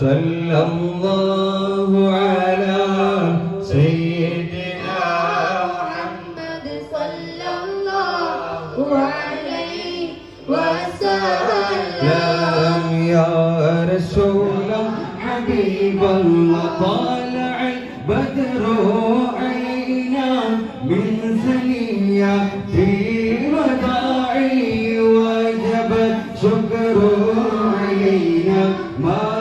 صلى الله على سيدنا محمد صلى الله عليه وسلم. يا رسول حبيب الله طالع البدر علينا من ثنيات وداعي وجب شكر علينا. ما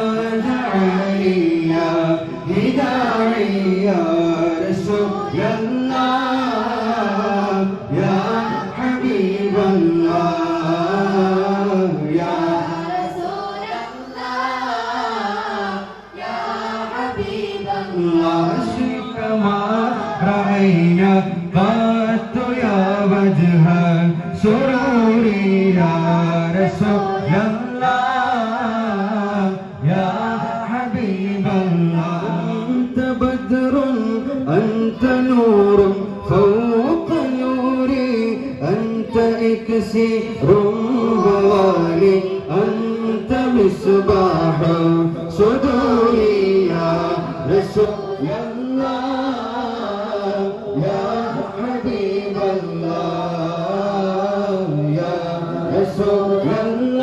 أنت إكسير غوالي أنت مصباح صدوري يا رسول الله يا حبيب الله يا رسول الله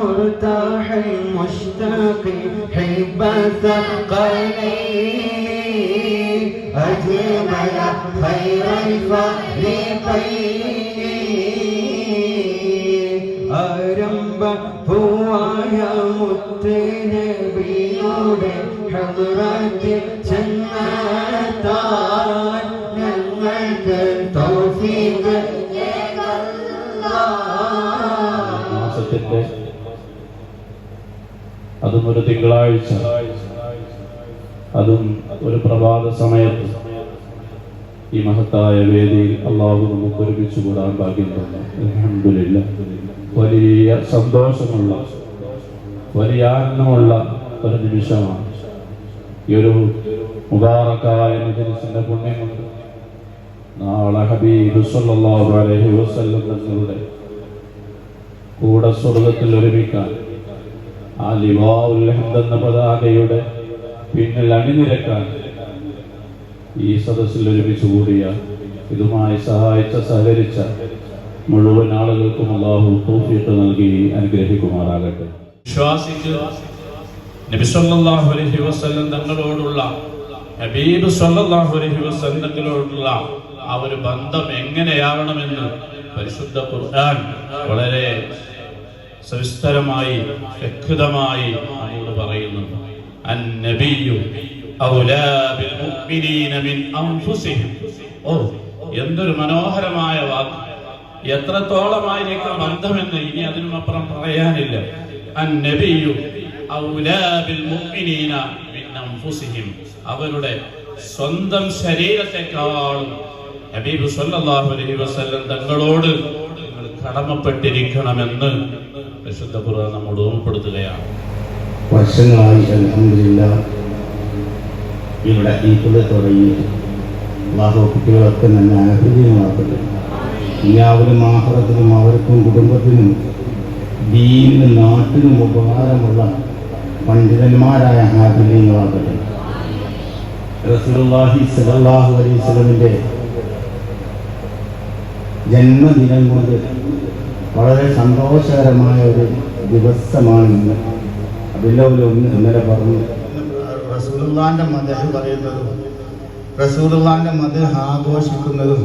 مرتاح مشتاق حب الثقلين أجيب يا خير الفريقين طيب. أرم يا متين بنور حضرة جنتان. نلمك التوفيق يا الله. نعم، അതും ഒരു തിങ്കളാഴ്ച. അതും ഒരു പ്രഭാത സമയത്ത്. ഈ മഹത്തായ വേദിയിൽ അള്ളാഹു നമുക്ക് ഒരുമിച്ചു കൂടാൻ ഭാഗ്യം തന്നു. വലിയ സന്തോഷമുള്ള വലിയ ആനന്ദമുള്ള ഒരു നിമിഷമാണ്. ഈ ഒരു മുബാറക്കായ മജലിസിന്റെ പുണ്യം നാളെ ഹബീബ് സല്ലല്ലാഹു അലൈഹി വസല്ലം തങ്ങളുടെ കൂടെ സ്വർഗത്തിൽ ഒരുമിക്കാൻ ആ ലിവാഉൽ ഹംദ് എന്ന പതാകയുടെ പിന്നിൽ അണിനിരക്കാൻ ഈ സദസ്സിൽ ഒരുമിച്ച് കൂടിയ ഇതുമായി സഹായിച്ച സഹകരിച്ച മുഴുവൻ ആളുകൾക്കും അള്ളാഹു തോഫിയിട്ട് നൽകി അനുഗ്രഹിക്കുമാറാകട്ടെ. വിശ്വാസിച്ച് നബി സല്ലല്ലാഹു അലൈഹി വസല്ലം തങ്ങളോടുള്ള ഹബീബ് സല്ലല്ലാഹു അലൈഹി വസല്ലം തങ്ങളോടുള്ള ആ ഒരു ബന്ധം എങ്ങനെയാവണമെന്ന് പരിശുദ്ധ ഖുർആൻ വളരെ സവിസ്തരമായി വ്യക്തമായി നമ്മോട് പറയുന്നു. ഓ എന്തൊരു മനോഹരമായ വാക്ക്. എത്രത്തോളമായിരിക്കും ബന്ധമെന്ന് ഇനി അതിനുമപ്പുറം പറയാനില്ല. അവരുടെ സ്വന്തം ശരീരത്തെക്കാളും ഹബീബ് അലൈഹി വസല്ലം തങ്ങളോട് കടമപ്പെട്ടിരിക്കണമെന്ന് വിശുദ്ധ ഖുർആൻ നമ്മോട് ഓർമ്മപ്പെടുത്തുകയാണ്. വർഷങ്ങളായി അലഹമില്ല ഇവിടെ ഈ കുല തുടങ്ങി. അള്ളാഹു കുട്ടികളൊക്കെ നല്ല അനുഭവമാക്കട്ടെ എല്ലാവരും ആഹാരത്തിനും അവർക്കും കുടുംബത്തിനും ദീനിനും നാട്ടിനും ഉപകാരമുള്ള പണ്ഡിതന്മാരായ ഹാബില്യങ്ങളാകട്ടെ റസൂലുള്ളാഹി സ്വല്ലല്ലാഹു അലൈഹി വസല്ലമിന്റെ ജന്മദിനം കൊണ്ട് വളരെ സന്തോഷകരമായ ഒരു ദിവസമാണ് ഇന്ന്. അതിലൊരു ഒന്ന് ഇന്നലെ പറഞ്ഞു. റസൂലുള്ളാന്റെ മതഹ് പറയുന്നതും റസൂലുള്ളാന്റെ മതഹ് ആഘോഷിക്കുന്നതും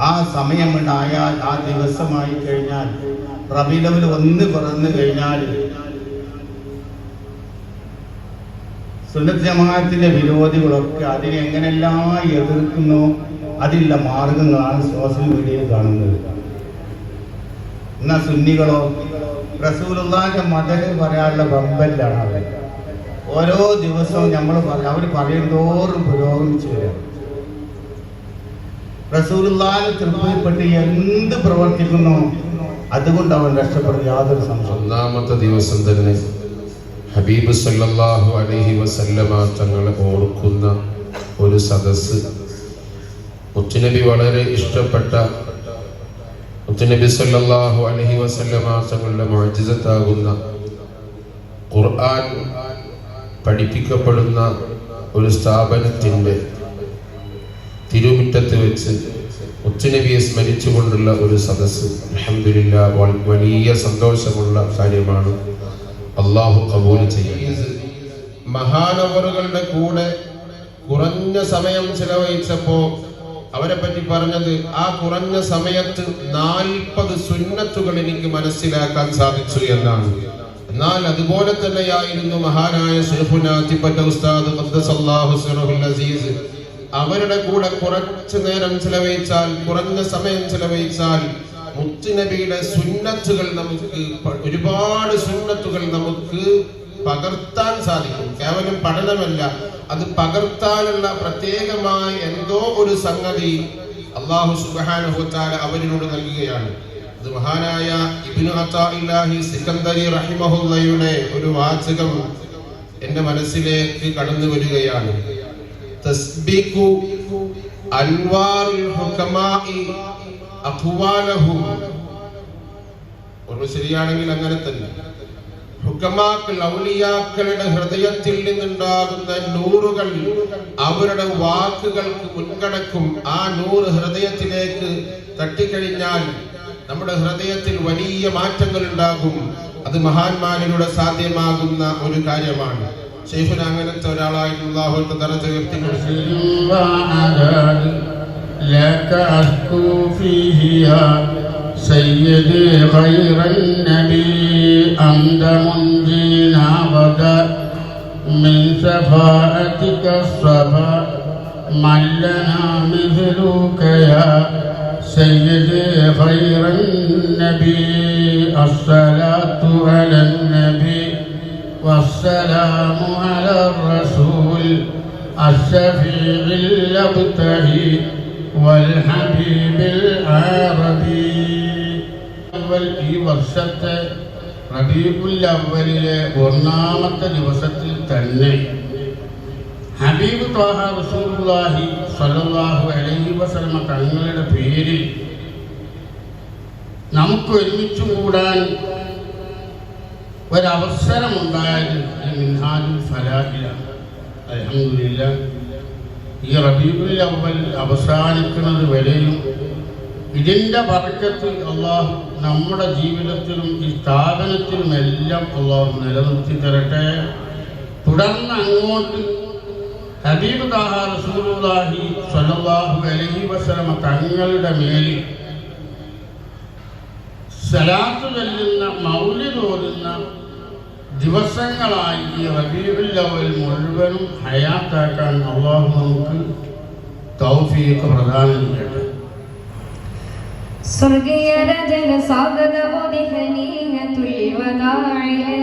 ആ സമയമുണ്ടായാൽ ആ ദിവസമായി കഴിഞ്ഞാൽ റബീലവൽ ഒന്ന് പിറന്നു കഴിഞ്ഞാൽ സുന്നത്ത് ജമാഅത്തിന്റെ വിരോധികളൊക്കെ അതിനെ എങ്ങനെല്ലാം എതിർക്കുന്നു അതിലുള്ള മാർഗങ്ങളാണ് സോഷ്യൽ മീഡിയയിൽ കാണുന്നത്. എന്നാ സുന്നികളോ? റസൂലുള്ളാന്റെ മതൽ പറയാനുള്ള ബമ്പല്ലാണ് അവർ ഓരോ ദിവസവും നമ്മൾ അവർ പറയും തോറും പുരോഗമിച്ചു വരാം. റസൂലുള്ളാഹിനെ തൃപ്തിപ്പെട്ട് എന്ത് പ്രവർത്തിക്കുന്നു? അതുകൊണ്ട് അവൻ രക്ഷപ്പെടുന്ന യാതൊരു സംശയം ഒന്നാമത്തെ ദിവസം തന്നെ ഹബീബ് സല്ലല്ലാഹു അലൈഹി വസല്ലമ തങ്ങളെ ഓർക്കുന്ന ഒരു സദസ്സ് മുത്തുനബി വളരെ ഇഷ്ടപ്പെട്ട മുത്തുനബി സല്ലല്ലാഹു അലൈഹി വസല്ലമ തങ്ങളുടെ മോചിതത്താകുന്ന ഖുർആൻ പഠിപ്പിക്കപ്പെടുന്ന ഒരു സ്ഥാപനത്തിന്റെ തിരുമുറ്റത്ത് വെച്ച് മുത്തുനബിയെ സ്മരിച്ചുകൊണ്ടുള്ള ഒരു സദസ് അലഹമില്ല വലിയ സന്തോഷമുള്ള കാര്യമാണ് അള്ളാഹു കബൂൽ ചെയ്യുന്നത്. മഹാനവറുകളുടെ കൂടെ കുറഞ്ഞ സമയം ചിലവഴിച്ചപ്പോ അവരെ പറ്റി പറഞ്ഞത് ആ കുറഞ്ഞ സമയത്ത് നാൽപ്പത് സുന്നത്തുകൾ എനിക്ക് മനസ്സിലാക്കാൻ സാധിച്ചു എന്നാണ്. എന്നാൽ അതുപോലെ തന്നെയായിരുന്നു മഹാനായ അസീസ്. അവരുടെ കൂടെ കുറച്ചു നേരം ചിലവഴിച്ചാൽ കുറഞ്ഞ സമയം ചിലവഴിച്ചാൽ മുത്തുനബിയുടെ സുന്നത്തുകൾ നമുക്ക് ഒരുപാട് സുന്നത്തുകൾ നമുക്ക് പകർത്താൻ സാധിക്കും. കേവലം പഠനമല്ല അത് പകർത്താനുള്ള പ്രത്യേകമായ എന്തോ ഒരു സംഗതി അള്ളാഹു സുബാനുഹുത്താല അവരിനോട് നൽകുകയാണ്. അത് മഹാനായ ഇബ്നു അത്താഹി സിക്കന്ദരി റഹിമഹുല്ലയുടെ ഒരു വാചകം എന്റെ മനസ്സിലേക്ക് കടന്നു വരികയാണ്. തസ്ബിക്കു ശരിയാണെങ്കിൽ അങ്ങനെ തന്നെ. ഹുക്കമാക്കൾ ഔലിയാക്കളുടെ ഹൃദയത്തിൽ നിന്നുണ്ടാകുന്ന നൂറുകൾ അവരുടെ വാക്കുകൾക്ക് മുൻകടക്കും ആ നൂറ് ഹൃദയത്തിലേക്ക് തട്ടിക്കഴിഞ്ഞാൽ നമ്മുടെ ഹൃദയത്തിൽ വലിയ മാറ്റങ്ങൾ ഉണ്ടാകും അത് മഹാന്മാരിലൂടെ സാധ്യമാകുന്ന ഒരു കാര്യമാണ്. ഷെയ്ഖുൻ അങ്ങനത്തെ ഒരാളായിട്ടുള്ള أنت منجينا غدا من شفاعتك الصفا من لنا مثلك يا سيدي خير النبي الصلاة على النبي والسلام على الرسول الشفيع الابتهي والحبيب العربي അവൽ ഈ വർഷത്തെ റബീബുൽ ഒന്നാമത്തെ ദിവസത്തിൽ തന്നെ ഹബീബ് ത്വാഹ റസൂലുള്ളാഹി സല്ലല്ലാഹു അലൈഹി വസല്ലമ തങ്ങളുടെ പേരിൽ നമുക്ക് ഒരുമിച്ച് കൂടാൻ ഒരവസരമുണ്ടായത് അലഹമില്ല ഈ റബീബുൽ അവസാനിക്കുന്നത് വരെയും ഇതിന്റെ വർക്കത്തിൽ അള്ളാഹു നമ്മുടെ ജീവിതത്തിലും ഈ സ്ഥാപനത്തിലും എല്ലാം അള്ളാഹു നിലനിർത്തി തരട്ടെ. തുടർന്ന് അങ്ങോട്ട് ഹബീബ് താഹ സ്വല്ലല്ലാഹു അലൈഹി വസല്ലമ തങ്ങളുടെ മേലിൽ സലാത്ത് ചെല്ലുന്ന മൗലി തോരുന്ന ദിവസങ്ങളായി ഈ റബീബുൽ അവൽ മുഴുവനും ഹയാത്താക്കാൻ അള്ളാഹു നമുക്ക് തൗഫീഖ് പ്രദാനം ചെയ്യട്ടെ. സ്വർഗീയ സ്വാഗതമോദിഹനീയത്തുൽ വദാഇൽ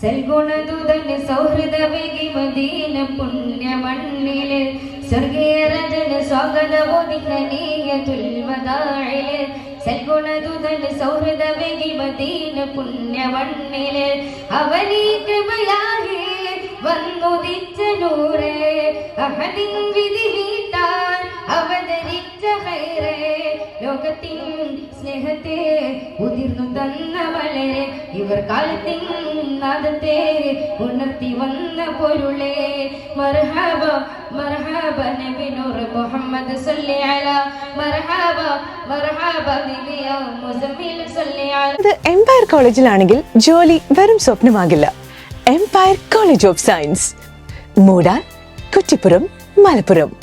സൽഗുണദൂതന് സൗഹൃദ വേഗി മദീന പുണ്യ മണ്ണിൽ സ്വർഗീയ രജന സ്വാഗതമോദിഹനീയത്തുൽ വദാഇൽ സൽഗുണദൂതന് സൗഹൃദ വേഗി മദീന പുണ്യ മണ്ണിൽ അവനീകൃപയാഹി വന്നുദിച്ച നൂറേ. അഹദിൻ വിധി വീട്ടാൻ അവതരിച്ച ഹൈറേ ലോകത്തിൻ സ്നേഹത്തെ ഉതിർന്നു തന്നവളെ ഇവർ കാലത്തിൻ നാദത്തെ ഉണർത്തി വന്ന പൊരുളെ. മർഹബ മർഹബ നബി മുഹമ്മദ് സല്ലി അല മർഹബ മർഹബ നബിയ മുസമ്മിൽ സല്ലി അല. ഇത് എംപയർ കോളേജിലാണെങ്കിൽ ജോലി വെറും സ്വപ്നമാകില്ല. എംപയർ കോളേജ് ഓഫ് സയൻസ് മൂടാൻ കുറ്റിപ്പുറം മലപ്പുറം.